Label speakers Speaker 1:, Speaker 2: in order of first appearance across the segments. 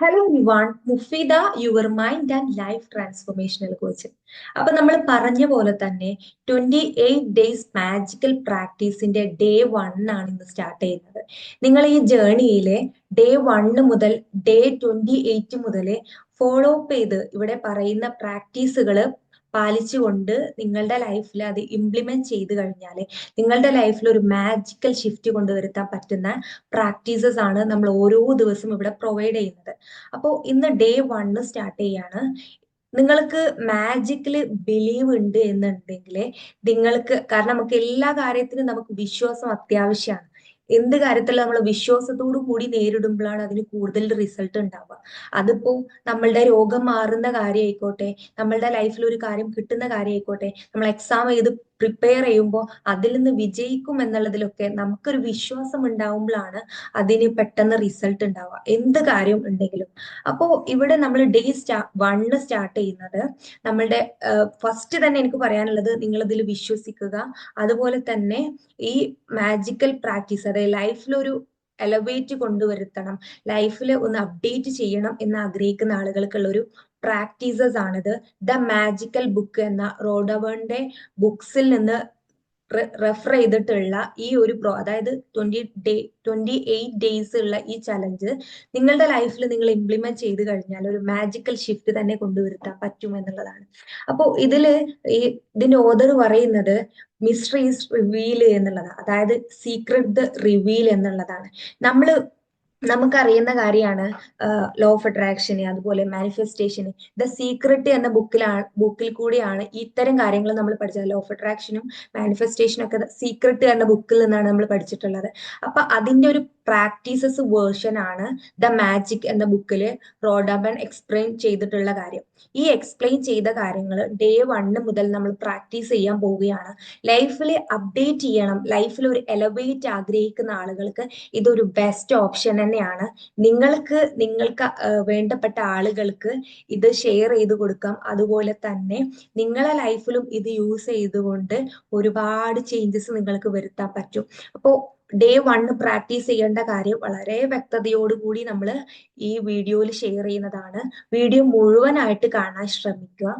Speaker 1: Hello everyone Mufeeda your mind and life ട്രാൻസ്ഫോർമേഷനെ കുറിച്ച് അപ്പൊ നമ്മൾ പറഞ്ഞ പോലെ തന്നെ ട്വന്റി എയ്റ്റ് ഡേയ്സ് മാജിക്കൽ പ്രാക്ടീസിന്റെ ഡേ വൺ ആണ് ഇന്ന് സ്റ്റാർട്ട് ചെയ്യുന്നത്. നിങ്ങൾ ഈ ജേണിയിലെ ഡേ വണ് മുതൽ ഡേ ട്വന്റി എയ്റ്റ് മുതൽ ഫോളോ അപ്പ് ചെയ്ത് ഇവിടെ പറയുന്ന പ്രാക്ടീസുകൾ പാലിച്ചുകൊണ്ട് നിങ്ങളുടെ ലൈഫിൽ അത് ഇംപ്ലിമെന്റ് ചെയ്ത് കഴിഞ്ഞാൽ നിങ്ങളുടെ ലൈഫിൽ ഒരു മാജിക്കൽ ഷിഫ്റ്റ് കൊണ്ടുവരുത്താൻ പറ്റുന്ന പ്രാക്ടീസസ് ആണ് നമ്മൾ ഓരോ ദിവസവും ഇവിടെ പ്രൊവൈഡ് ചെയ്യുന്നത്. അപ്പോൾ ഇന്ന് ഡേ വണ്ണ് സ്റ്റാർട്ട് ചെയ്യാണ്. നിങ്ങൾക്ക് മാജിക്കിൽ ബിലീവ് ഉണ്ട് എന്നുണ്ടെങ്കിൽ നിങ്ങൾക്ക് കാരണം നമുക്ക് എല്ലാ കാര്യത്തിനും നമുക്ക് വിശ്വാസം അത്യാവശ്യമാണ് എന്ത് കാര്യത്തിൽ നമ്മൾ വിശ്വാസത്തോടു കൂടി നേരിടുമ്പോഴാണ് അതിന് കൂടുതൽ റിസൾട്ട് ഉണ്ടാവുക. അതിപ്പോ നമ്മളുടെ രോഗം മാറുന്ന കാര്യമായിക്കോട്ടെ നമ്മളുടെ ലൈഫിൽ ഒരു കാര്യം കിട്ടുന്ന കാര്യമായിക്കോട്ടെ നമ്മൾ എക്സാം ചെയ്ത് പ്രിപ്പയർ ചെയ്യുമ്പോൾ അതിൽ നിന്ന് വിജയിക്കും എന്നുള്ളതിലൊക്കെ നമുക്കൊരു വിശ്വാസം ഉണ്ടാവുമ്പോഴാണ് അതിന് പെട്ടെന്ന് റിസൾട്ട് ഉണ്ടാവുക. എന്ത് കാര്യം ഉണ്ടെങ്കിലും. അപ്പോൾ ഇവിടെ നമ്മൾ ഡേ സ്റ്റാ വണ്ണ് സ്റ്റാർട്ട് ചെയ്യുന്നത് നമ്മളുടെ ഫസ്റ്റ് തന്നെ എനിക്ക് പറയാനുള്ളത് നിങ്ങൾ ഇതിൽ വിശ്വസിക്കുക. അതുപോലെ തന്നെ ഈ മാജിക്കൽ പ്രാക്ടീസ് അതായത് ലൈഫിലൊരു എലവേറ്റ് കൊണ്ടുവരുത്തണം. ലൈഫിൽ ഒന്ന് അപ്ഡേറ്റ് ചെയ്യണം എന്ന് ആഗ്രഹിക്കുന്ന ആളുകൾക്കുള്ള ഒരു പ്രാക്ടീസസ് ആണിത്. ദ മാജിക്കൽ ബുക്ക് എന്ന റോഡവേണിന്റെ ബുക്സിൽ നിന്ന് റെഫർ ചെയ്തിട്ടുള്ള ഈ ഒരു പ്രോ അതായത് twenty day twenty eight days ഉള്ള ഈ ചലഞ്ച് നിങ്ങളുടെ ലൈഫിൽ നിങ്ങൾ ഇംപ്ലിമെന്റ് ചെയ്ത് കഴിഞ്ഞാൽ ഒരു മാജിക്കൽ ഷിഫ്റ്റ് തന്നെ കൊണ്ടുവരുത്താൻ പറ്റും എന്നുള്ളതാണ്. അപ്പോൾ ഇതിൽ ഈ ഇതിന്റെ ഓദർ പറയുന്നത് മിസ്റ്ററീസ് റിവീൽ എന്നുള്ളതാണ്. അതായത് സീക്രട്ട് റിവീൽ എന്നുള്ളതാണ്. നമ്മൾ നമുക്കറിയുന്ന കാര്യമാണ് ലോ ഓഫ് അട്രാക്ഷന് അതുപോലെ മാനിഫെസ്റ്റേഷന് ദ സീക്രട്ട് എന്ന ബുക്കിലാണ് ബുക്കിൽ കൂടിയാണ് ഇത്തരം കാര്യങ്ങൾ നമ്മൾ പഠിച്ചത്. ലോ ഓഫ് അട്രാക്ഷനും മാനിഫെസ്റ്റേഷനും ഒക്കെ സീക്രട്ട് എന്ന ബുക്കിൽ നിന്നാണ് നമ്മൾ പഠിച്ചിട്ടുള്ളത്. അപ്പൊ അതിന്റെ ഒരു പ്രാക്ടീസസ് വേർഷൻ ആണ് ദ മാജിക് എന്ന ബുക്കിൽ റോഡാബൻ എക്സ്പ്ലെയിൻ ചെയ്തിട്ടുള്ള കാര്യം. ഈ എക്സ്പ്ലെയിൻ ചെയ്ത കാര്യങ്ങൾ ഡേ വണ്ണ് മുതൽ നമ്മൾ പ്രാക്ടീസ് ചെയ്യാൻ പോവുകയാണ്. ലൈഫിൽ അപ്ഡേറ്റ് ചെയ്യണം ലൈഫിൽ ഒരു എലവേറ്റ് ആഗ്രഹിക്കുന്ന ആളുകൾക്ക് ഇതൊരു ബെസ്റ്റ് ഓപ്ഷൻ തന്നെയാണ്. നിങ്ങൾക്ക് നിങ്ങൾക്ക് വേണ്ടപ്പെട്ട ആളുകൾക്ക് ഇത് ഷെയർ ചെയ്ത് കൊടുക്കാം. അതുപോലെ തന്നെ നിങ്ങളെ ലൈഫിലും ഇത് യൂസ് ചെയ്തുകൊണ്ട് ഒരുപാട് ചേഞ്ചസ് നിങ്ങൾക്ക് വരുത്താൻ പറ്റും. അപ്പോൾ ഡേ വണ്ണ് പ്രാക്ടീസ് ചെയ്യേണ്ട കാര്യം വളരെ വ്യക്തതയോടുകൂടി നമ്മൾ ഈ വീഡിയോയിൽ ഷെയർ ചെയ്യുന്നതാണ്. വീഡിയോ മുഴുവനായിട്ട് കാണാൻ ശ്രമിക്കുക.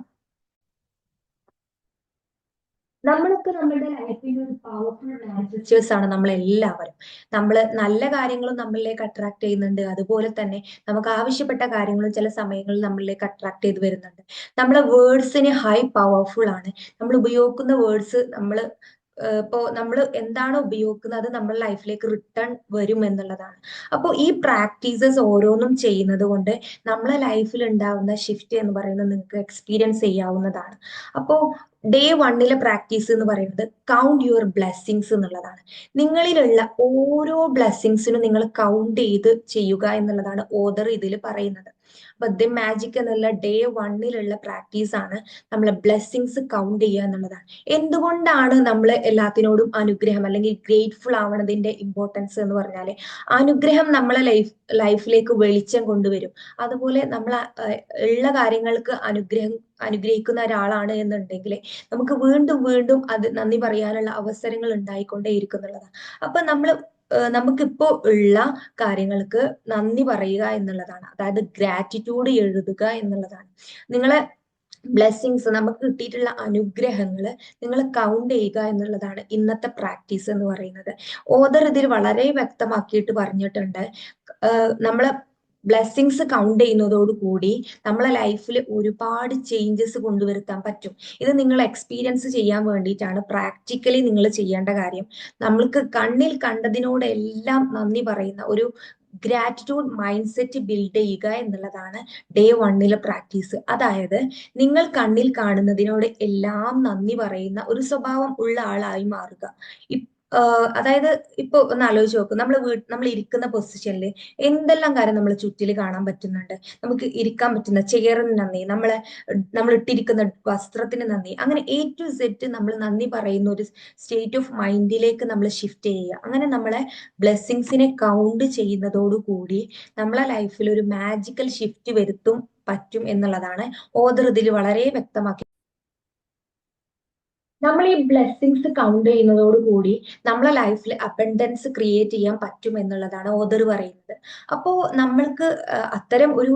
Speaker 1: നമ്മളൊക്കെ നമ്മളുടെ ലൈഫിന്റെ ഒരു പവർഫുൾ മാനിഫെസ്റ്റേഴ്സ് ആണ് നമ്മൾ എല്ലാവരും നമ്മൾ നല്ല കാര്യങ്ങളും നമ്മളിലേക്ക് അട്രാക്ട് ചെയ്യുന്നുണ്ട്. അതുപോലെ തന്നെ നമുക്ക് ആവശ്യപ്പെട്ട കാര്യങ്ങളും ചില സമയങ്ങളിൽ നമ്മളിലേക്ക് അട്രാക്ട് ചെയ്ത് വരുന്നുണ്ട്. നമ്മളെ വേർഡ്സിന് ഹൈ പവർഫുൾ ആണ്. നമ്മൾ ഉപയോഗിക്കുന്ന വേർഡ്സ് നമ്മൾ ഇപ്പോൾ നമ്മൾ എന്താണ് ഉപയോഗിക്കുന്നത് അത് നമ്മുടെ ലൈഫിലേക്ക് റിട്ടേൺ വരും എന്നുള്ളതാണ്. അപ്പോൾ ഈ പ്രാക്ടീസസ് ഓരോന്നും ചെയ്യുന്നത് കൊണ്ട് നമ്മളെ ലൈഫിൽ ഉണ്ടാവുന്ന ഷിഫ്റ്റ് എന്ന് പറയുന്നത് നിങ്ങൾക്ക് എക്സ്പീരിയൻസ് ചെയ്യാവുന്നതാണ്. അപ്പോ ഡേ വണ്ണിലെ പ്രാക്ടീസ് എന്ന് പറയുന്നത് കൗണ്ട് യുവർ ബ്ലെസ്സിങ്സ് എന്നുള്ളതാണ്. നിങ്ങളിലുള്ള ഓരോ ബ്ലെസ്സിങ്സിനും നിങ്ങൾ കൗണ്ട് ചെയ്ത് ചെയ്യുക എന്നുള്ളതാണ് ഓദർ ഇതിൽ പറയുന്നത്. ദ മാജിക് എന്നുള്ള ഡേ വണ്ണിലുള്ള പ്രാക്ടീസ് ആണ് നമ്മൾ ബ്ലെസ്സിങ്സ് കൗണ്ട് ചെയ്യുക എന്നുള്ളതാണ്. എന്തുകൊണ്ടാണ് നമ്മൾ എല്ലാത്തിനോടും അനുഗ്രഹം അല്ലെങ്കിൽ ഗ്രേറ്റ്ഫുൾ ആവണതിന്റെ ഇമ്പോർട്ടൻസ് എന്ന് പറഞ്ഞാൽ അനുഗ്രഹം നമ്മളെ ലൈഫ് ലൈഫിലേക്ക് വെളിച്ചം കൊണ്ടുവരും. അതുപോലെ നമ്മൾ ഉള്ള കാര്യങ്ങൾക്ക് അനുഗ്രഹം അനുഗ്രഹിക്കുന്ന ഒരാളാണ് എന്നുണ്ടെങ്കിൽ നമുക്ക് വീണ്ടും വീണ്ടും അത് നന്ദി പറയാനുള്ള അവസരങ്ങൾ ഉണ്ടായിക്കൊണ്ടേ ഇരിക്കുന്നുള്ളതാണ് അപ്പൊ നമ്മൾ നമുക്കിപ്പോ ഉള്ള കാര്യങ്ങൾക്ക് നന്ദി പറയുക എന്നുള്ളതാണ്. അതായത് ഗ്രാറ്റിറ്റ്യൂഡ് എഴുതുക എന്നുള്ളതാണ്. നിങ്ങളെ ബ്ലെസ്സിങ്സ് നമുക്ക് കിട്ടിയിട്ടുള്ള അനുഗ്രഹങ്ങൾ നിങ്ങൾ കൗണ്ട് ചെയ്യുക എന്നുള്ളതാണ് ഇന്നത്തെ പ്രാക്ടീസ് എന്ന് പറയുന്നത്. ഓദർ ഇതിൽ വളരെ വ്യക്തമാക്കിയിട്ട് പറഞ്ഞിട്ടുണ്ട്. നമ്മളെ ബ്ലെസ്സിങ്സ് കൗണ്ട് ചെയ്യുന്നതോട് കൂടി നമ്മളെ ലൈഫിൽ ഒരുപാട് ചേഞ്ചസ് കൊണ്ടുവരുത്താൻ പറ്റും. ഇത് നിങ്ങൾ എക്സ്പീരിയൻസ് ചെയ്യാൻ വേണ്ടിയിട്ടാണ് പ്രാക്ടിക്കലി നിങ്ങൾ ചെയ്യേണ്ട കാര്യം. നമ്മൾക്ക് കണ്ണിൽ കണ്ടതിനോടെല്ലാം നന്ദി പറയുന്ന ഒരു ഗ്രാറ്റിറ്റ്യൂഡ് മൈൻഡ് സെറ്റ് ബിൽഡ് ചെയ്യുക എന്നുള്ളതാണ് ഡേ വണ്ണിലെ പ്രാക്ടീസ് അതായത് നിങ്ങൾ കണ്ണിൽ കാണുന്നതിനോട് എല്ലാം നന്ദി പറയുന്ന ഒരു സ്വഭാവം ഉള്ള ആളായി മാറുക. അതായത് ഇപ്പൊ ഒന്ന് ആലോചിച്ച് നോക്കും. നമ്മൾ നമ്മൾ ഇരിക്കുന്ന പൊസിഷനിൽ എന്തെല്ലാം കാര്യം നമ്മൾ ചുറ്റിൽ കാണാൻ പറ്റുന്നുണ്ട്? നമുക്ക് ഇരിക്കാൻ പറ്റുന്ന ചെയറിന് നന്ദി നമ്മളെ നമ്മൾ ഇട്ടിരിക്കുന്ന വസ്ത്രത്തിന് നന്ദി. അങ്ങനെ എ ടു സെറ്റ് നമ്മൾ നന്ദി പറയുന്ന ഒരു സ്റ്റേറ്റ് ഓഫ് മൈൻഡിലേക്ക് നമ്മൾ ഷിഫ്റ്റ് ചെയ്യുക. അങ്ങനെ നമ്മളെ ബ്ലെസ്സിങ്സിനെ കൗണ്ട് ചെയ്യുന്നതോടുകൂടി നമ്മളെ ലൈഫിൽ ഒരു മാജിക്കൽ ഷിഫ്റ്റ് വരുത്തും പറ്റും എന്നുള്ളതാണ്. ഓദർ ഇതിൽ വളരെ വ്യക്തമാക്കി നമ്മൾ ഈ ബ്ലെസ്സിങ്സ് കൗണ്ട് ചെയ്യുന്നതോട് കൂടി നമ്മളെ ലൈഫിൽ അപ്പൻഡൻസ് ക്രിയേറ്റ് ചെയ്യാൻ പറ്റും എന്നുള്ളതാണ് ഓദർ പറയുന്നത്. അപ്പോ നമ്മൾക്ക് അത്തരം ഒരു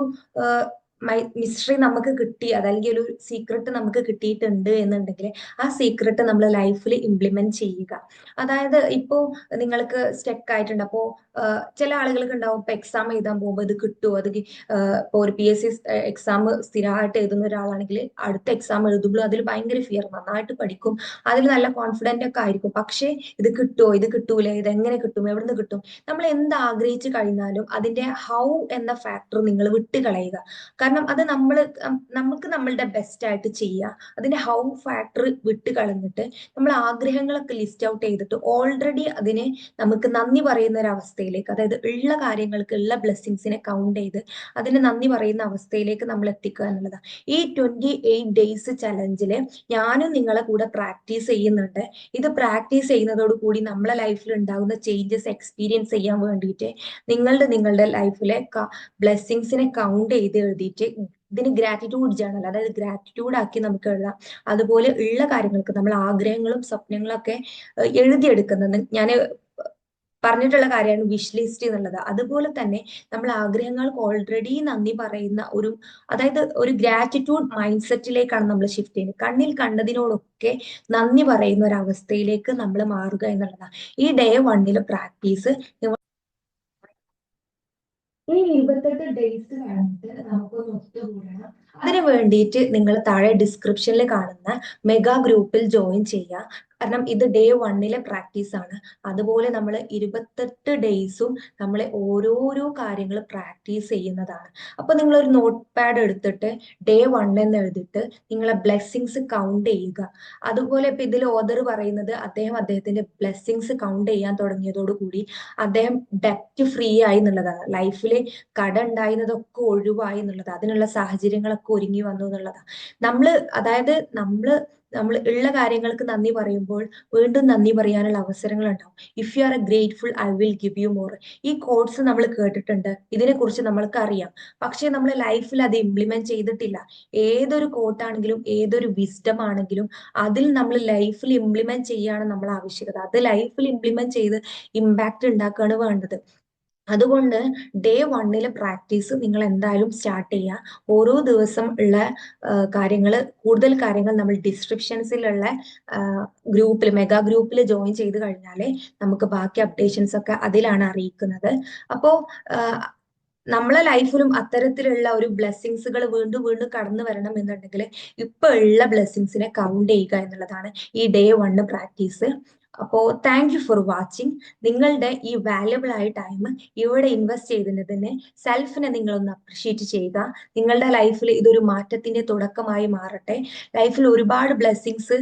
Speaker 1: മിസ്റ്ററി നമുക്ക് കിട്ടി അതല്ലെങ്കിൽ ഒരു സീക്രട്ട് നമുക്ക് കിട്ടിയിട്ടുണ്ട് എന്നുണ്ടെങ്കിൽ ആ സീക്രട്ട് നമ്മൾ ലൈഫിൽ ഇംപ്ലിമെന്റ് ചെയ്യുക. അതായത് ഇപ്പോൾ നിങ്ങൾക്ക് സ്റ്റെക്ക് ആയിട്ടുണ്ട്. അപ്പോൾ ചില ആളുകൾക്ക് ഉണ്ടാവും ഇപ്പൊ എക്സാം എഴുതാൻ പോകുമ്പോൾ ഇത് കിട്ടുമോ അത് ഇപ്പോൾ ഒരു പി എസ് സി എക്സാം സ്ഥിരമായിട്ട് എഴുതുന്ന ഒരാളാണെങ്കിൽ അടുത്ത എക്സാം എഴുതുമ്പോൾ അതിൽ ഭയങ്കര ഫിയർ നന്നായിട്ട് പഠിക്കും. അതിൽ നല്ല കോൺഫിഡന്റ് ഒക്കെ ആയിരിക്കും. പക്ഷേ ഇത് കിട്ടുമോ ഇത് കിട്ടൂല? ഇത് എങ്ങനെ കിട്ടും? എവിടുന്ന് കിട്ടും? നമ്മൾ എന്ത് ആഗ്രഹിച്ചു കഴിഞ്ഞാലും അതിന്റെ ഹൗ എന്ന ഫാക്ടർ നിങ്ങൾ വിട്ടുകളയുക. കാരണം അത് നമ്മൾ നമുക്ക് നമ്മളുടെ ബെസ്റ്റ് ആയിട്ട് ചെയ്യുക അതിന്റെ ഹൗ ഫാക്ടർ വിട്ട് കളഞ്ഞിട്ട് നമ്മൾ ആഗ്രഹങ്ങളൊക്കെ ലിസ്റ്റ് ഔട്ട് ചെയ്തിട്ട് ഓൾറെഡി അതിനെ നമുക്ക് നന്ദി പറയുന്ന ഒരു അവസ്ഥയിലേക്ക് അതായത് ഉള്ള കാര്യങ്ങൾക്ക് ഉള്ള ബ്ലെസ്സിങ്സിനെ കൗണ്ട് ചെയ്ത് അതിനെ നന്ദി പറയുന്ന അവസ്ഥയിലേക്ക് നമ്മൾ എത്തിക്കുക എന്നുള്ളതാണ് ഈ ട്വന്റി എയ്റ്റ് ഡേയ്സ് ചലഞ്ചിൽ ഞാനും നിങ്ങളെ കൂടെ പ്രാക്ടീസ് ചെയ്യുന്നുണ്ട്. ഇത് പ്രാക്ടീസ് ചെയ്യുന്നതോട് കൂടി നമ്മളെ ലൈഫിൽ ഉണ്ടാകുന്ന ചേഞ്ചസ് എക്സ്പീരിയൻസ് ചെയ്യാൻ വേണ്ടിയിട്ട് നിങ്ങളുടെ നിങ്ങളുടെ ലൈഫിലെ ബ്ലെസ്സിങ്സിനെ കൗണ്ട് ചെയ്ത് എഴുതിയിട്ട് ഇതിന് ഗ്രാറ്റിറ്റ്യൂഡ് ജേണൽ അതായത് ഗ്രാറ്റിറ്റ്യൂഡ് ആക്കി നമുക്ക് എഴുതാം. അതുപോലെ ഉള്ള കാര്യങ്ങൾക്ക് നമ്മൾ ആഗ്രഹങ്ങളും സ്വപ്നങ്ങളും ഒക്കെ എഴുതിയെടുക്കുന്നത്. ഞാൻ പറഞ്ഞിട്ടുള്ള കാര്യമാണ് വിഷ് ലിസ്റ്റ് എന്നുള്ളത്. അതുപോലെ തന്നെ നമ്മൾ ആഗ്രഹങ്ങൾക്ക് ഓൾറെഡി നന്ദി പറയുന്ന ഒരു അതായത് ഒരു ഗ്രാറ്റിറ്റ്യൂഡ് മൈൻഡ് സെറ്റിലേക്കാണ് നമ്മൾ ഷിഫ്റ്റ് ചെയ്യുന്നത്. കണ്ണിൽ കണ്ടതിനോടൊക്കെ നന്ദി പറയുന്ന ഒരു അവസ്ഥയിലേക്ക് നമ്മൾ മാറുക എന്നുള്ളതാണ്. ഈ ഡേ വണ്ണിലെ പ്രാക്ടീസ് ഈ നമുക്കൊന്ന് അതിനു വേണ്ടിയിട്ട് നിങ്ങൾ താഴെ ഡിസ്ക്രിപ്ഷനിൽ കാണുന്ന മെഗാ ഗ്രൂപ്പിൽ ജോയിൻ ചെയ്യുക. കാരണം ഇത് ഡേ വണ്ണിലെ പ്രാക്ടീസ് ആണ്. അതുപോലെ നമ്മൾ ഇരുപത്തെട്ട് ഡേയ്സും നമ്മൾ ഓരോരോ കാര്യങ്ങൾ പ്രാക്ടീസ് ചെയ്യുന്നതാണ്. അപ്പൊ നിങ്ങൾ ഒരു നോട്ട് പാഡ് എടുത്തിട്ട് ഡേ വൺ എന്ന് എഴുതിയിട്ട് നിങ്ങളെ ബ്ലെസ്സിങ്സ് കൗണ്ട് ചെയ്യുക. അതുപോലെ ഇപ്പൊ ഇതിൽ ഓദർ പറയുന്നത് അദ്ദേഹം അദ്ദേഹത്തിന്റെ ബ്ലെസ്സിങ്സ് കൗണ്ട് ചെയ്യാൻ തുടങ്ങിയതോടുകൂടി അദ്ദേഹം ഡെപ്റ്റ് ഫ്രീ ആയി എന്നുള്ളതാണ്. ലൈഫിൽ കട ഉണ്ടായിരുന്നതൊക്കെ ഒഴിവായി എന്നുള്ളത് അതിനുള്ള സാഹചര്യങ്ങളൊക്കെ ഒരുങ്ങി വന്നു എന്നുള്ളതാണ്. നമ്മൾ അതായത് നമ്മൾ നമ്മൾ ഉള്ള കാര്യങ്ങൾക്ക് നന്ദി പറയുമ്പോൾ വീണ്ടും നന്ദി പറയാനുള്ള അവസരങ്ങൾ ഉണ്ടാവും if you are a grateful I will give you more ഈ കോഡ്സ് നമ്മൾ കേട്ടിട്ടുണ്ട്. ഇതിനെക്കുറിച്ച് നമ്മൾക്ക് അറിയാം പക്ഷേ നമ്മൾ ലൈഫിൽ അത് ഇംപ്ലിമെന്റ് ചെയ്തിട്ടില്ല. ഏതൊരു കോട്ടാണെങ്കിലും ഏതൊരു വിസ്ഡം ആണെങ്കിലും അതിൽ നമ്മൾ ലൈഫിൽ ഇംപ്ലിമെന്റ് ചെയ്യാണ് നമ്മൾ ആവശ്യകത. അത് ലൈഫിൽ ഇംപ്ലിമെന്റ് ചെയ്ത് ഇമ്പാക്ട് ഉണ്ടാക്കുകയാണ് വേണ്ടത്. അതുകൊണ്ട് ഡേ വണ്ണിലെ പ്രാക്ടീസ് നിങ്ങൾ എന്തായാലും സ്റ്റാർട്ട് ചെയ്യുക. ഓരോ ദിവസം ഉള്ള കാര്യങ്ങൾ കൂടുതൽ കാര്യങ്ങൾ നമ്മൾ ഡിസ്ക്രിപ്ഷൻസിലുള്ള ഗ്രൂപ്പിൽ മെഗാ ഗ്രൂപ്പിൽ ജോയിൻ ചെയ്ത് കഴിഞ്ഞാലേ നമുക്ക് ബാക്കി അപ്ഡേഷൻസ് ഒക്കെ അതിലാണ് അറിയിക്കുന്നത്. അപ്പോൾ നമ്മളെ ലൈഫിലും അത്തരത്തിലുള്ള ഒരു ബ്ലെസ്സിങ്സുകൾ വീണ്ടും വീണ്ടും കടന്നു വരണം എന്നുണ്ടെങ്കിൽ ഇപ്പൊ ഉള്ള ബ്ലെസ്സിങ്സിനെ കൗണ്ട് ചെയ്യുക എന്നുള്ളതാണ് ഈ ഡേ വണ്ണ് പ്രാക്ടീസ് അപ്പോൾ താങ്ക് യു ഫോർ വാച്ചിങ് നിങ്ങളുടെ ഈ വാല്യുബിൾ ആയ ടൈം ഇവിടെ ഇൻവെസ്റ്റ് ചെയ്തതിന് സെൽഫിനെ നിങ്ങളൊന്ന് അപ്രിഷിയേറ്റ് ചെയ്യുക. നിങ്ങളുടെ ലൈഫിൽ ഇതൊരു മാറ്റത്തിന്റെ തുടക്കമായി മാറട്ടെ. ലൈഫിൽ ഒരുപാട് ബ്ലെസ്സിങ്സ്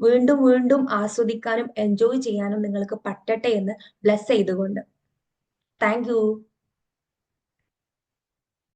Speaker 1: വീണ്ടും വീണ്ടും ആസ്വദിക്കാനും എൻജോയ് ചെയ്യാനും നിങ്ങൾക്ക് പറ്റട്ടെ എന്ന് ബ്ലെസ് ചെയ്തുകൊണ്ട്. Thank you